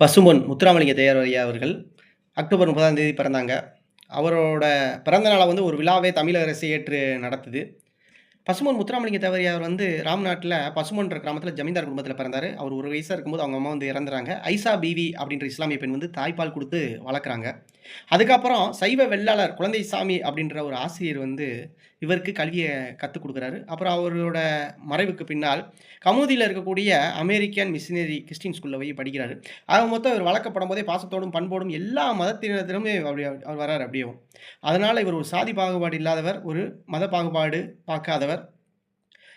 பசும்பொன் முத்துராமலிங்க தேவர் ஐயா அவர்கள் அக்டோபர் முப்பதாம் தேதி பிறந்தாங்க. அவரோட பிறந்த நாளை வந்து ஒரு விழாவே தமிழக அரசு ஏற்று நடத்துது. பசுமன் முத்துராமலிங்க தேவர் அவர் வந்து ராம்நாட்டில் பசுமன்ற கிராமத்தில் ஜமீன்தார் குடும்பத்தில் பிறந்தார். அவர் ஒரு வயசாக இருக்கும்போது அவங்க அம்மா வந்து இறந்துறாங்க. ஐசா பிவி அப்படின்ற இஸ்லாமிய பெண் வந்து தாய்ப்பால் கொடுத்து வளர்க்குறாங்க. அதுக்கப்புறம் சைவ வெள்ளாளர் குழந்தை சாமி அப்படின்ற ஒரு ஆசிரியர் வந்து இவருக்கு கல்வியை கற்றுக் கொடுக்குறாரு. அப்புறம் அவரோட மறைவுக்கு பின்னால் கமுதியில் இருக்கக்கூடிய அமெரிக்கன் மிஷினரி கிறிஸ்டின் ஸ்கூலில் போய் படிக்கிறாரு. ஆக மொத்தம் இவர் வழக்கப்படும் போதே பாசத்தோடும் பண்போடும் எல்லா மதத்தினத்திலுமே அப்படி அவர் வரார் அப்படியும். அதனால் இவர் ஒரு சாதி பாகுபாடு இல்லாதவர் ஒரு மத பாகுபாடு பார்க்காதவர்.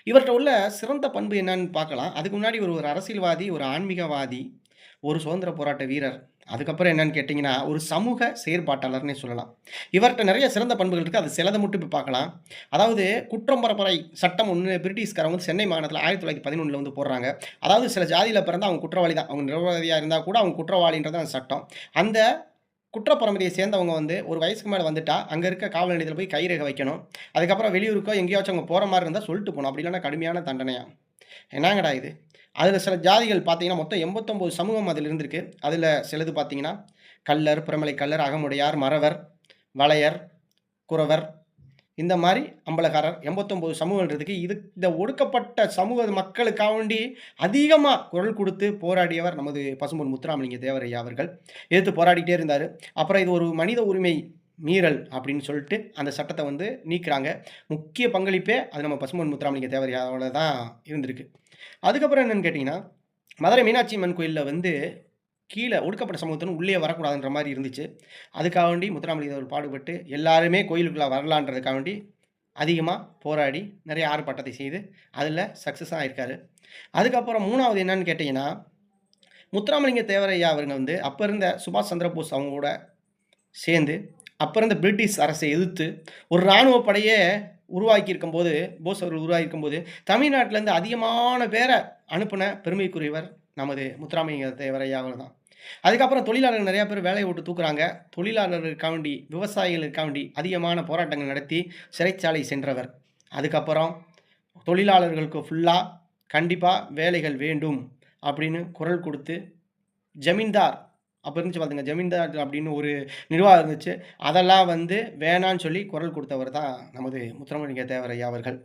இவர்கிட்ட உள்ள சிறந்த பண்பு என்னன்னு பார்க்கலாம். அதுக்கு முன்னாடி இவர் ஒரு அரசியல்வாதி ஒரு ஆன்மீகவாதி ஒரு சுதந்திர போராட்ட வீரர். அதுக்கப்புறம் என்னன்னு கேட்டிங்கன்னா ஒரு சமூக செயற்பாட்டாளர்னே சொல்லலாம். இவர்கிட்ட நிறைய சிறந்த பண்புகள் இருக்குது அது சிலதை மட்டும் இப்போ பார்க்கலாம். அதாவது குற்றம் பரப்புரை சட்டம் ஒன்று பிரிட்டிஷ்காரங்க வந்து சென்னை மாநிலத்தில் ஆயிரத்தி தொள்ளாயிரத்தி பதினொன்றில் வந்து போடுறாங்க. அதாவது சில ஜாதியில் பிறந்தால் அவங்க குற்றவாளி தான். அவங்க நிர்வாகியாக இருந்தால் கூட அவங்க குற்றவாளின்றது அந்த சட்டம். அந்த குற்றப்பரம்பரையை சேர்ந்தவங்க வந்து ஒரு வயசுக்கு மேலே வந்துட்டா அங்கே இருக்க காவல் நிலையத்தில் போய் கைரேகை வைக்கணும். அதுக்கப்புறம் வெளியூருக்கோ எங்கேயாச்சும் அவங்க போகிற மாதிரி இருந்தால் சொல்லிட்டு போகணும். அப்படி இல்லைன்னா கடுமையான தண்டனையாக என்னங்கடா இது? அதில் சில ஜாதிகள் பார்த்தீங்கன்னா மொத்தம் எண்பத்தொம்போது சமூகம் அதில் இருந்திருக்கு. அதில் சிலது பார்த்தீங்கன்னா கல்லர் புறமலை கல்லர் அகமுடையார் மறவர் வளையர் குறவர் இந்த மாதிரி அம்பலக்காரர் எண்பத்தொம்போது சமூகங்கள் இருக்கு இது இந்த ஒடுக்கப்பட்ட சமூக மக்களுக்காக வேண்டி அதிகமாக குரல் கொடுத்து போராடியவர் நமது பசும்பொன் முத்துராமலிங்க தேவரையா அவர்கள். எதிர்த்து போராடிக்கிட்டே இருந்தார். அப்புறம் இது ஒரு மனித உரிமை மீறல் அப்படின்னு சொல்லிட்டு அந்த சட்டத்தை வந்து நீக்கிறாங்க. முக்கிய பங்களிப்பே அது நம்ம பசுமன் முத்துராமலிங்க தேவரையாவில் தான் இருந்திருக்கு. அதுக்கப்புறம் என்னென்னு கேட்டிங்கன்னா மதுரை மீனாட்சி அம்மன் கோயிலில் வந்து கீழே ஒடுக்கப்பட்ட சமூகத்தின் உள்ளே வரக்கூடாதுன்ற மாதிரி இருந்துச்சு. அதுக்காக வேண்டி முத்துராமலிங்க தேவர் பாடுபட்டு எல்லாருமே கோயிலுக்குள்ளே வரலான்றதுக்காக வேண்டி அதிகமாக போராடி நிறைய ஆர்ப்பாட்டத்தை செய்து அதில் சக்ஸஸாக இருக்கார். அதுக்கப்புறம் மூணாவது என்னன்னு கேட்டிங்கன்னா முத்துராமலிங்க தேவரையா அவருங்க வந்து அப்போ இருந்த சுபாஷ் சந்திரபோஸ் அவங்களோட சேர்ந்து அப்புறம் இந்த பிரிட்டிஷ் அரசை எதிர்த்து ஒரு இராணுவ படையை உருவாக்கியிருக்கும் போது போஸ் அவர்கள் உருவாக்கி இருக்கும்போது தமிழ்நாட்டிலேருந்து அதிகமான பேரை அனுப்பின பெருமைக்குரியவர் நமது முத்துராமலிங்க தேவரையா அவர் தான் அதுக்கப்புறம் தொழிலாளர்கள் நிறையா பேர் வேலையை விட்டு தூக்குறாங்க. தொழிலாளர்களுக்காக வேண்டி விவசாயிகளுக்காக வேண்டி அதிகமான போராட்டங்கள் நடத்தி சிறைச்சாலை சென்றவர். அதுக்கப்புறம் தொழிலாளர்களுக்கு ஃபுல்லாக கண்டிப்பாக வேலைகள் வேண்டும் அப்படின்னு குரல் கொடுத்து ஜமீன்தார் அப்போ இருந்துச்சு பார்த்துங்க ஜமீன்தார் அப்படின்னு ஒரு நிர்வாகம் இருந்துச்சு. அதெல்லாம் வந்து வேணான்னு சொல்லி குரல் கொடுத்தவர் தான் நமது முத்துராமலிங்க தேவரையா அவர்கள்.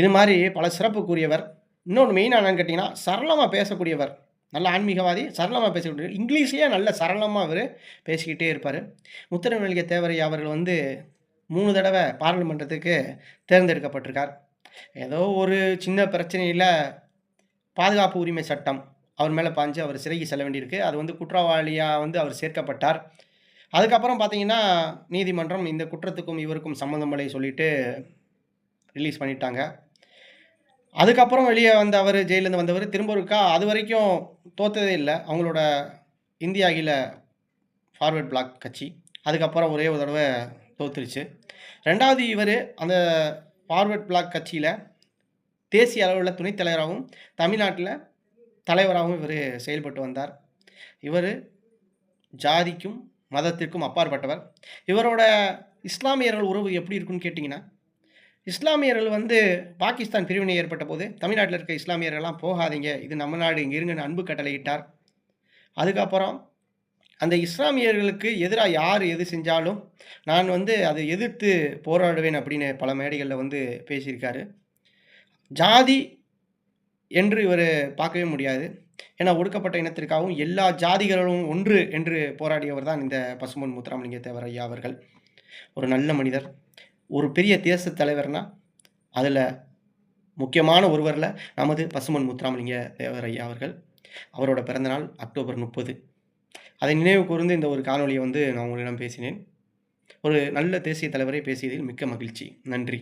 இது மாதிரி பல சிறப்புக்குரியவர். இன்னொன்று மெயின் என்னன்னு கேட்டிங்கன்னா சரளமாக பேசக்கூடியவர். நல்ல ஆன்மீகவாதி சரளமாக பேசக்கூடிய இங்கிலீஷ்லேயே நல்ல சரளமாக அவர் பேசிக்கிட்டே இருப்பார். முத்துராமலிங்க தேவரையா அவர்கள் வந்து மூணு தடவை பாராளுமன்றத்துக்கு தேர்ந்தெடுக்கப்பட்டிருக்கார். ஏதோ ஒரு சின்ன பிரச்சனையில் பாதுகாப்பு உரிமை சட்டம். அவர் மேலே பாஞ்சு அவர் சிறைக்கு செல்ல வேண்டியிருக்கு. அது வந்து குற்றவாளியாக வந்து அவர் சேர்க்கப்பட்டார். அதுக்கப்புறம் பார்த்தீங்கன்னா நீதிமன்றம் இந்த குற்றத்துக்கும் இவருக்கும் சம்மந்தமில்லை சொல்லிட்டு ரிலீஸ் பண்ணிட்டாங்க. அதுக்கப்புறம் வெளியே வந்த அவர் ஜெயிலேருந்து வந்தவர் திரும்ப இருக்கா? அது வரைக்கும் தோத்ததே இல்லை. அவங்களோட இந்திய அகில ஃபார்வர்ட் பிளாக் கட்சி. அதுக்கப்புறம் ஒரே ஒரு தடவை தோத்துருச்சு. ரெண்டாவது இவர் அந்த ஃபார்வர்ட் பிளாக் கட்சியில் தேசிய அளவில் துணைத் தலைவராகவும் தமிழ்நாட்டில் தலைவராகவும் இவர் செயல்பட்டு வந்தார். இவர் ஜாதிக்கும் மதத்திற்கும் அப்பாற்பட்டவர். இவரோட இஸ்லாமியர்கள் உறவு எப்படி இருக்குன்னு கேட்டிங்கன்னா இஸ்லாமியர்கள் வந்து பாகிஸ்தான் பிரிவினை ஏற்பட்ட போது தமிழ்நாட்டில் இருக்க இஸ்லாமியர்கள்லாம் போகாதீங்க இது நம்ம நாடு இங்கே இருங்கன்னு அன்பு கட்டளையிட்டார். அதுக்கப்புறம் அந்த இஸ்லாமியர்களுக்கு எதிராக யார் எது செஞ்சாலும் நான் வந்து அதை எதிர்த்து போராடுவேன் அப்படின்னு பல மேடைகளில் வந்து பேசியிருக்காரு. ஜாதி என்று இவர் பார்க்கவே முடியாது. ஏன்னா ஒடுக்கப்பட்ட இனத்திற்காகவும் எல்லா ஜாதிகளும் ஒன்று என்று போராடியவர் தான் இந்த பசுமன் முத்துராமலிங்க தேவர் ஐயா அவர்கள். ஒரு நல்ல மனிதர் ஒரு பெரிய தேச தலைவர்னா அதில் முக்கியமான ஒருவரில் நமது பசுமன் முத்துராமலிங்க தேவர் ஐயா அவர்கள். அவரோட பிறந்தநாள் அக்டோபர் முப்பது. அதை நினைவு கூர்ந்து இந்த ஒரு காணொலியை வந்து நான் உங்களிடம் பேசினேன். ஒரு நல்ல தேசிய தலைவரை பேசியதில் மிக்க மகிழ்ச்சி. நன்றி.